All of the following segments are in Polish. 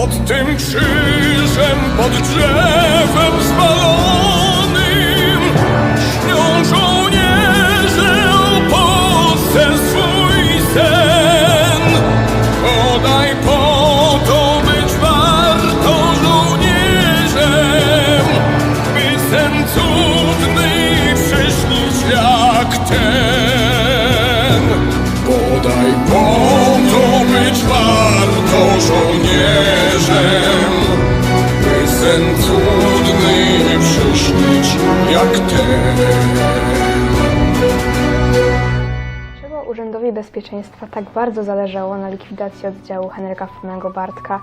Pod tym krzyżem, pod drzewem spalonym Śnią jak ten Dlaczego Urzędowi Bezpieczeństwa tak bardzo zależało na likwidacji oddziału Henryka Fumego Bartka?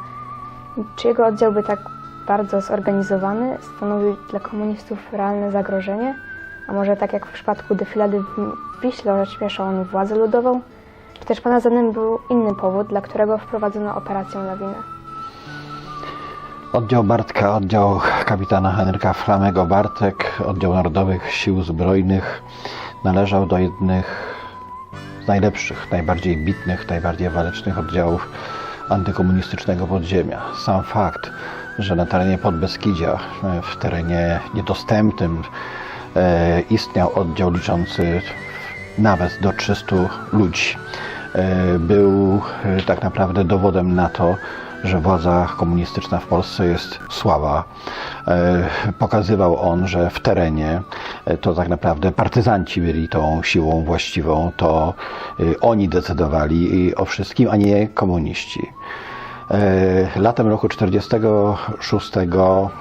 Czy jego oddział by tak bardzo zorganizowany stanowił dla komunistów realne zagrożenie? A może tak jak w przypadku defilady w Wiśle orzeczmieszał on władzę ludową? Czy też Pana zdaniem był inny powód, dla którego wprowadzono operację Lawinę? Oddział Bartka, oddział kapitana Henryka Flamego Bartek, oddział Narodowych Sił Zbrojnych należał do jednych z najlepszych, najbardziej bitnych, najbardziej walecznych oddziałów antykomunistycznego podziemia. Sam fakt, że na terenie Podbeskidzia, w terenie niedostępnym, e, istniał oddział liczący nawet do 300 ludzi, e, był e, tak naprawdę dowodem na to, że władza komunistyczna w Polsce jest słaba. E, Pokazywał on, że w terenie e, to tak naprawdę partyzanci byli tą siłą właściwą, to e, oni decydowali o wszystkim, a nie komuniści. Latem roku 1946,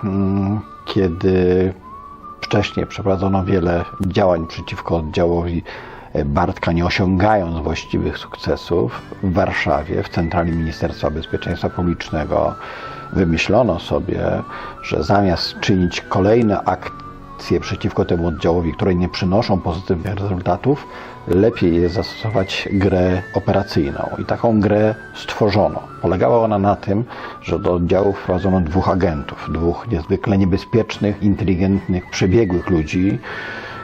mm, kiedy wcześniej przeprowadzono wiele działań przeciwko oddziałowi Bartka, nie osiągając właściwych sukcesów, w Warszawie, w centrali Ministerstwa Bezpieczeństwa Publicznego, wymyślono sobie, że zamiast czynić kolejne akcje przeciwko temu oddziałowi, które nie przynoszą pozytywnych rezultatów, lepiej jest zastosować grę operacyjną. I taką grę stworzono. Polegała ona na tym, że do oddziału wprowadzono dwóch agentów, dwóch niezwykle niebezpiecznych, inteligentnych, przebiegłych ludzi,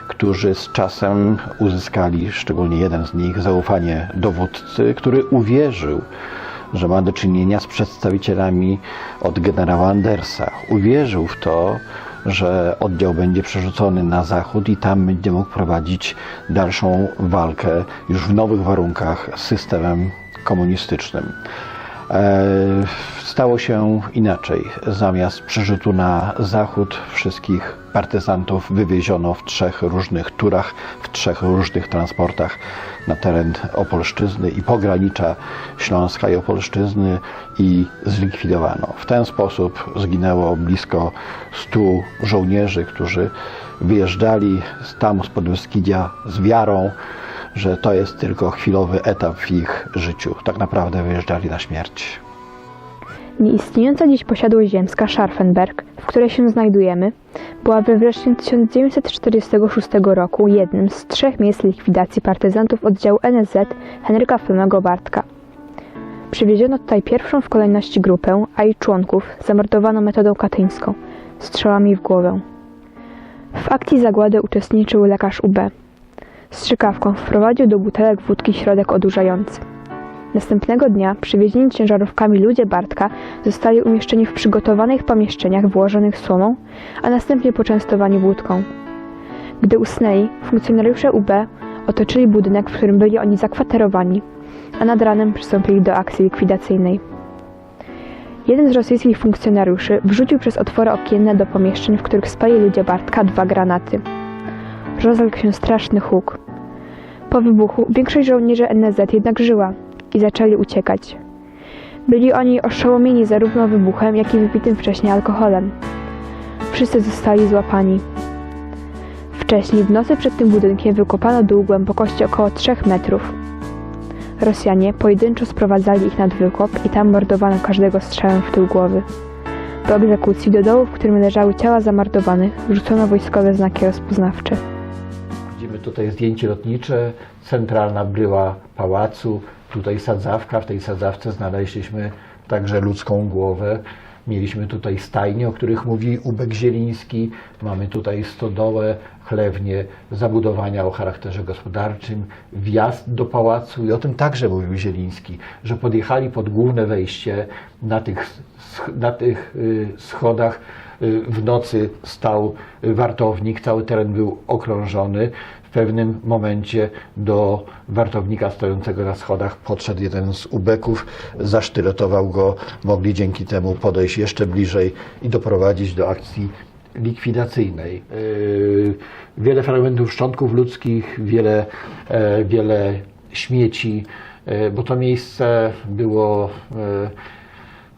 którzy z czasem uzyskali, szczególnie jeden z nich, zaufanie dowódcy, który uwierzył, że ma do czynienia z przedstawicielami od generała Andersa. Uwierzył w to, że oddział będzie przerzucony na zachód i tam będzie mógł prowadzić dalszą walkę już w nowych warunkach z systemem komunistycznym. E, Stało się inaczej. Zamiast przerzutu na zachód wszystkich partyzantów wywieziono w trzech różnych turach, w trzech różnych transportach na teren Opolszczyzny i pogranicza Śląska i Opolszczyzny i zlikwidowano. W ten sposób zginęło blisko 100 żołnierzy, którzy wyjeżdżali tam z Podbeskidzia z wiarą, że to jest tylko chwilowy etap w ich życiu. Tak naprawdę wyjeżdżali na śmierć. Nieistniejąca dziś posiadłość ziemska Scharfenberg, w której się znajdujemy, była we wrześniu 1946 roku jednym z trzech miejsc likwidacji partyzantów oddziału NSZ Henryka Flemmego Bartka. Przywieziono tutaj pierwszą w kolejności grupę, a jej członków zamordowano metodą katyńską, strzałami w głowę. W akcji zagłady uczestniczył lekarz UB. Strzykawką wprowadził do butelek wódki środek odurzający. Następnego dnia przywiezieni ciężarówkami ludzie Bartka zostali umieszczeni w przygotowanych pomieszczeniach wyłożonych słomą, a następnie poczęstowani wódką. Gdy usnęli, funkcjonariusze UB otoczyli budynek, w którym byli oni zakwaterowani, a nad ranem przystąpili do akcji likwidacyjnej. Jeden z rosyjskich funkcjonariuszy wrzucił przez otwory okienne do pomieszczeń, w których spali ludzie Bartka, dwa granaty. Rozległ się straszny huk. Po wybuchu większość żołnierzy NZ jednak żyła i zaczęli uciekać. Byli oni oszołomieni zarówno wybuchem, jak i wypitym wcześniej alkoholem. Wszyscy zostali złapani. Wcześniej w nocy przed tym budynkiem wykopano dół głębokości około 3 metrów. Rosjanie pojedynczo sprowadzali ich nad wykop i tam mordowano każdego strzałem w tył głowy. Po egzekucji do dołu, w którym leżały ciała zamordowanych, wrzucono wojskowe znaki rozpoznawcze. Tutaj zdjęcie lotnicze, centralna bryła pałacu, tutaj sadzawka, w tej sadzawce znaleźliśmy także ludzką głowę. Mieliśmy tutaj stajnie, o których mówi Ubek Zieliński, mamy tutaj stodołę, chlewnie, zabudowania o charakterze gospodarczym, wjazd do pałacu i o tym także mówił Zieliński, że podjechali pod główne wejście na tych, na tych y, schodach. Y, w nocy stał wartownik, cały teren był okrążony. Pewnym momencie do wartownika stojącego na schodach podszedł jeden z ubeków, zasztyletował go, mogli dzięki temu podejść jeszcze bliżej i doprowadzić do akcji likwidacyjnej. Yy, Wiele fragmentów szczątków ludzkich, wiele, e, wiele śmieci, e, bo to miejsce było e,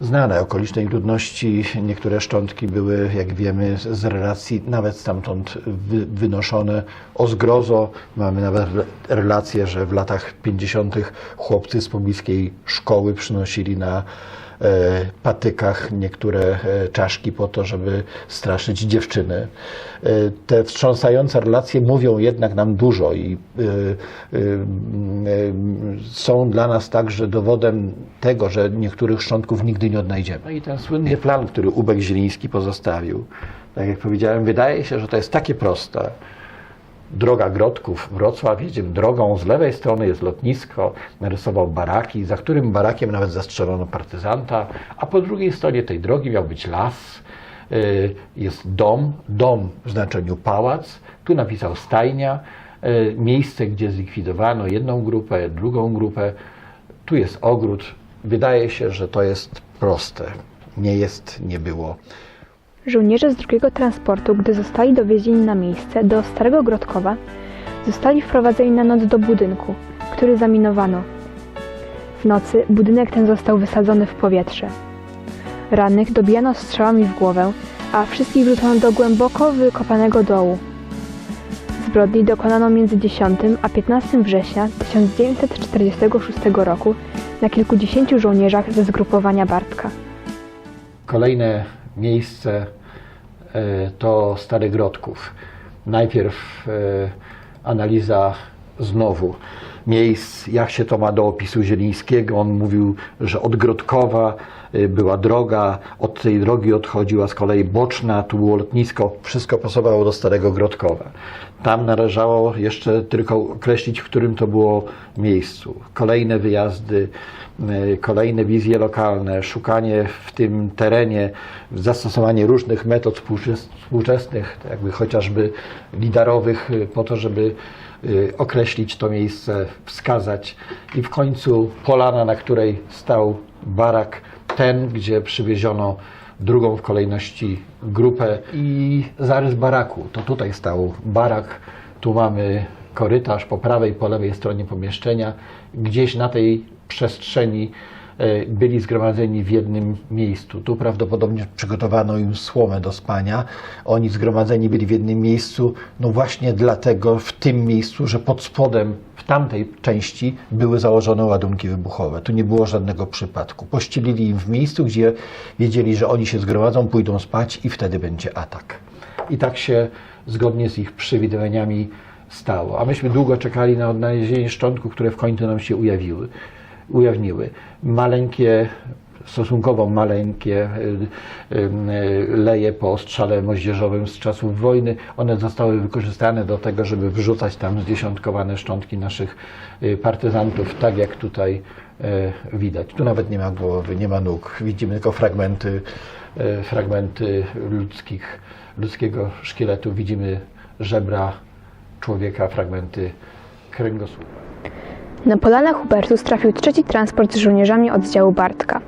znane okolicznej ludności. Niektóre szczątki były, jak wiemy, z relacji nawet stamtąd wy, wynoszone. O zgrozo mamy nawet re- relację, że w latach 50. chłopcy z pobliskiej szkoły przynosili na patykach niektóre e, czaszki po to, żeby straszyć dziewczyny. E, Te wstrząsające relacje mówią jednak nam dużo i e, e, e, są dla nas także dowodem tego, że niektórych szczątków nigdy nie odnajdziemy. No i ten słynny plan, który Ubek Zieliński pozostawił, tak jak powiedziałem, wydaje się, że to jest takie proste. Droga Grodków, Wrocław, jedziemy drogą, z lewej strony jest lotnisko, narysował baraki, za którym barakiem nawet zastrzelono partyzanta, a po drugiej stronie tej drogi miał być las, y, jest dom, dom w znaczeniu pałac, tu napisał stajnia, y, miejsce, gdzie zlikwidowano jedną grupę, drugą grupę, tu jest ogród. Wydaje się, że to jest proste. Nie jest, nie było. Żołnierze z drugiego transportu, gdy zostali dowiezieni na miejsce do Starego Grodkowa, zostali wprowadzeni na noc do budynku, który zaminowano. W nocy budynek ten został wysadzony w powietrze. Rannych dobijano strzałami w głowę, a wszystkich wrzucono do głęboko wykopanego dołu. Zbrodni dokonano między 10 a 15 września 1946 roku na kilkudziesięciu żołnierzach ze zgrupowania Bartka. Kolejne miejsce to Stary Grodków. Najpierw e, analiza znowu miejsc, jak się to ma do opisu Zielińskiego. On mówił, że od Grodkowa e, była droga, od tej drogi odchodziła z kolei boczna, tu było lotnisko, wszystko pasowało do Starego Grodkowa. Tam należało jeszcze tylko określić, w którym to było miejscu. Kolejne wyjazdy, e, kolejne wizje lokalne, szukanie w tym terenie, zastosowanie różnych metod współczes- współczesnych, tak jakby chociażby lidarowych, e, po to, żeby e, określić to miejsce, wskazać i w końcu polana, na której stał barak, ten, gdzie przywieziono drugą w kolejności grupę i zarys baraku. To tutaj stał barak, tu mamy korytarz po prawej, po lewej stronie pomieszczenia. Gdzieś na tej przestrzeni e, byli zgromadzeni w jednym miejscu. Tu prawdopodobnie przygotowano im słomę do spania. Oni zgromadzeni byli w jednym miejscu, no właśnie dlatego w tym miejscu, że pod spodem w tamtej części były założone ładunki wybuchowe. Tu nie było żadnego przypadku. Pościelili im w miejscu, gdzie wiedzieli, że oni się zgromadzą, pójdą spać i wtedy będzie atak. I tak się zgodnie z ich przewidywaniami stało. A myśmy długo czekali na odnalezienie szczątków, które w końcu nam się ujawiły, ujawniły. Maleńkie, stosunkowo maleńkie y, y, leje po ostrzale moździerzowym z czasów wojny. One zostały wykorzystane do tego, żeby wrzucać tam zdziesiątkowane szczątki naszych y, partyzantów, tak jak tutaj widać. Tu nawet nie ma głowy, nie ma nóg. Widzimy tylko fragmenty, fragmenty ludzkich, ludzkiego szkieletu. Widzimy żebra człowieka, fragmenty kręgosłupa. Na Polanach Hubertus trafił trzeci transport z żołnierzami oddziału Bartka.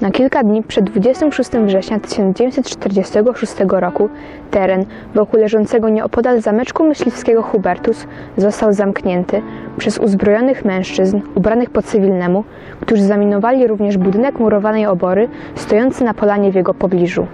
Na kilka dni przed 26 września 1946 roku teren wokół leżącego nieopodal zameczku myśliwskiego Hubertus został zamknięty przez uzbrojonych mężczyzn ubranych po cywilnemu, którzy zaminowali również budynek murowanej obory stojący na polanie w jego pobliżu.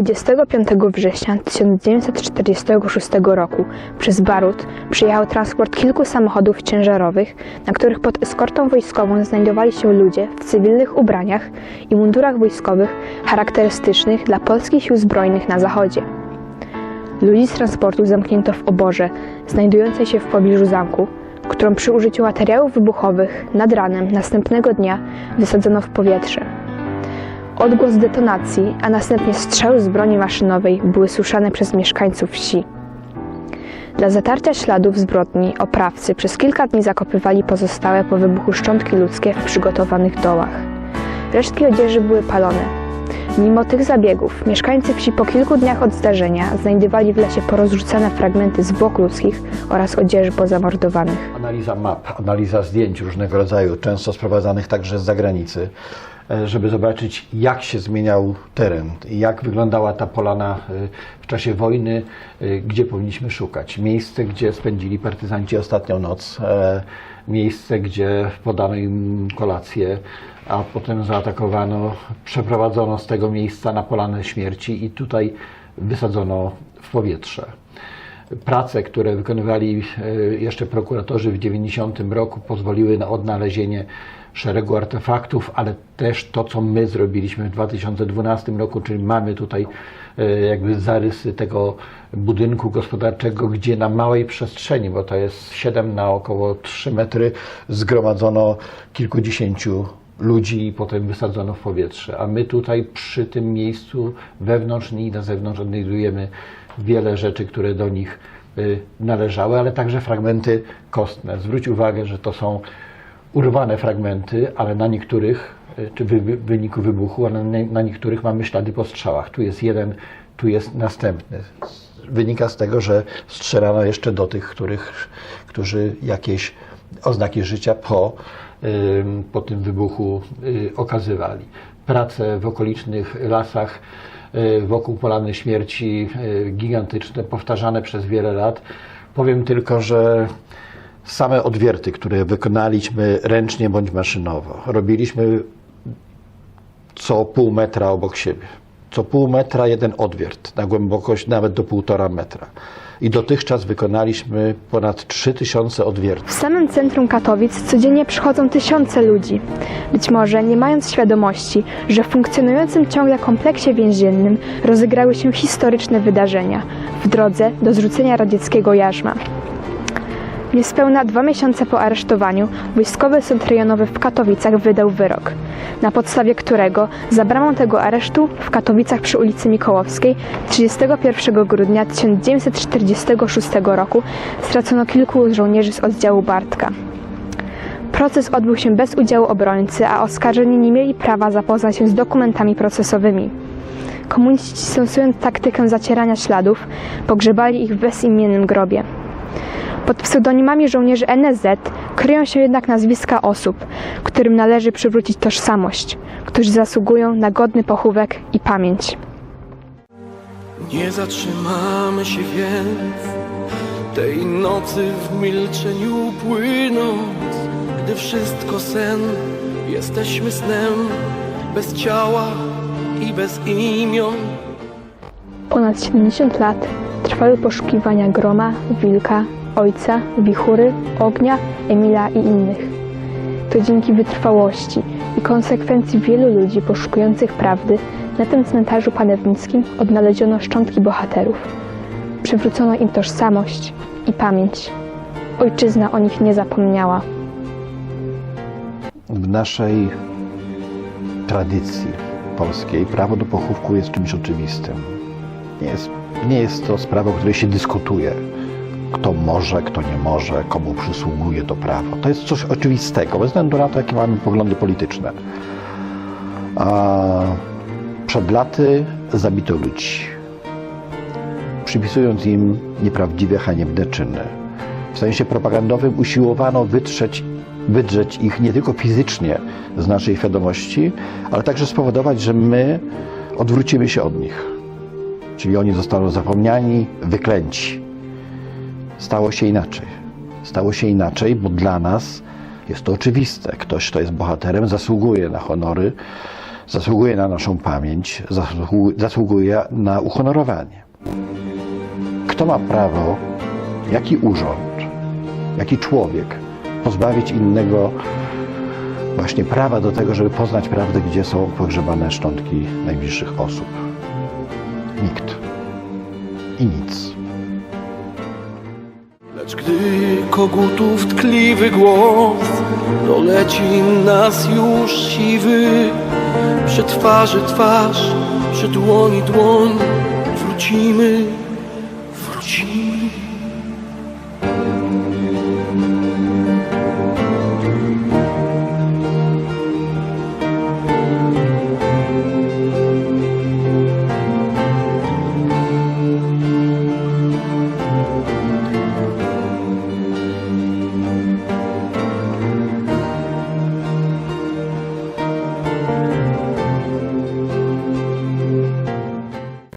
25 września 1946 roku przez Barut przyjechał transport kilku samochodów ciężarowych, na których pod eskortą wojskową znajdowali się ludzie w cywilnych ubraniach i mundurach wojskowych charakterystycznych dla polskich sił zbrojnych na zachodzie. Ludzi z transportu zamknięto w oborze, znajdującej się w pobliżu zamku, którą przy użyciu materiałów wybuchowych nad ranem następnego dnia wysadzono w powietrze. Odgłos detonacji, a następnie strzały z broni maszynowej były słyszane przez mieszkańców wsi. Dla zatarcia śladów zbrodni oprawcy przez kilka dni zakopywali pozostałe po wybuchu szczątki ludzkie w przygotowanych dołach. Resztki odzieży były palone. Mimo tych zabiegów, mieszkańcy wsi po kilku dniach od zdarzenia znajdywali w lesie porozrzucane fragmenty zwłok ludzkich oraz odzieży pozamordowanych. Analiza map, analiza zdjęć różnego rodzaju, często sprowadzanych także z zagranicy, żeby zobaczyć, jak się zmieniał teren, jak wyglądała ta polana e, w czasie wojny, e, gdzie powinniśmy szukać. Miejsce, gdzie spędzili partyzanci ostatnią noc, e, miejsce, gdzie podano im kolację, a potem zaatakowano, przeprowadzono z tego miejsca na polanę śmierci i tutaj wysadzono w powietrze prace, które wykonywali e, jeszcze prokuratorzy w 90 roku pozwoliły na odnalezienie szeregu artefaktów, ale też to, co my zrobiliśmy w 2012 roku, czyli mamy tutaj e, jakby zarysy tego budynku gospodarczego, gdzie na małej przestrzeni, bo to jest 7 na około 3 metry, zgromadzono kilkudziesięciu ludzi i potem wysadzono w powietrze. A my tutaj przy tym miejscu wewnątrz i na zewnątrz odnajdujemy wiele rzeczy, które do nich y, należały, ale także fragmenty kostne. Zwróć uwagę, że to są urwane fragmenty, ale na niektórych, y, czy w wy- w wyniku wybuchu, ale na, niektórych mamy ślady po strzałach. Tu jest jeden, tu jest następny. Wynika z tego, że strzelano jeszcze do tych, których, którzy jakieś oznaki życia po, po tym wybuchu y, okazywali. Prace w okolicznych lasach y, wokół Polany Śmierci y, gigantyczne, powtarzane przez wiele lat. Powiem tylko, że same odwierty, które wykonaliśmy ręcznie bądź maszynowo, robiliśmy co pół metra obok siebie. Co pół metra jeden odwiert na głębokość nawet do półtora metra. I dotychczas wykonaliśmy ponad 3000 odwiertów. W samym centrum Katowic codziennie przychodzą tysiące ludzi. Być może nie mając świadomości, że w funkcjonującym ciągle kompleksie więziennym rozegrały się historyczne wydarzenia w drodze do zrzucenia radzieckiego jarzma. Niespełna dwa miesiące po aresztowaniu wojskowy sąd rejonowy w Katowicach wydał wyrok, na podstawie którego za bramą tego aresztu w Katowicach przy ulicy Mikołowskiej 31 grudnia 1946 roku stracono kilku żołnierzy z oddziału Bartka. Proces odbył się bez udziału obrońcy, a oskarżeni nie mieli prawa zapoznać się z dokumentami procesowymi. Komuniści stosując taktykę zacierania śladów, pogrzebali ich w bezimiennym grobie. Pod pseudonimami żołnierzy NSZ kryją się jednak nazwiska osób, którym należy przywrócić tożsamość, którzy zasługują na godny pochówek i pamięć. Nie zatrzymamy się więc tej nocy w milczeniu płynąc, gdy wszystko sen, jesteśmy snem, bez ciała i bez imion. Ponad 70 lat trwały poszukiwania Groma, Wilka, Ojca, Wichury, Ognia, Emila i innych. To dzięki wytrwałości i konsekwencji wielu ludzi poszukujących prawdy na tym cmentarzu panewnickim odnaleziono szczątki bohaterów. Przywrócono im tożsamość i pamięć. Ojczyzna o nich nie zapomniała. W naszej tradycji polskiej prawo do pochówku jest czymś oczywistym. Nie jest, nie jest to sprawa, o której się dyskutuje. Kto może, kto nie może, komu przysługuje to prawo. To jest coś oczywistego, bez względu na to, jakie mamy poglądy polityczne. A przed laty zabito ludzi, przypisując im nieprawdziwe, haniebne czyny. W sensie propagandowym usiłowano wytrzeć, wydrzeć ich nie tylko fizycznie z naszej świadomości, ale także spowodować, że my odwrócimy się od nich. Czyli oni zostaną zapomniani, wyklęci. Stało się inaczej. Stało się inaczej, bo dla nas jest to oczywiste. Ktoś, kto jest bohaterem, zasługuje na honory, zasługuje na naszą pamięć, zasługu- zasługuje na uhonorowanie. Kto ma prawo, jaki urząd, jaki człowiek pozbawić innego właśnie prawa do tego, żeby poznać prawdę, gdzie są pogrzebane szczątki najbliższych osób? Nikt. I nic. Gdy kogutów tkliwy głos doleci nas już siwy, przy twarzy twarz, przy dłoni dłoń. Wrócimy.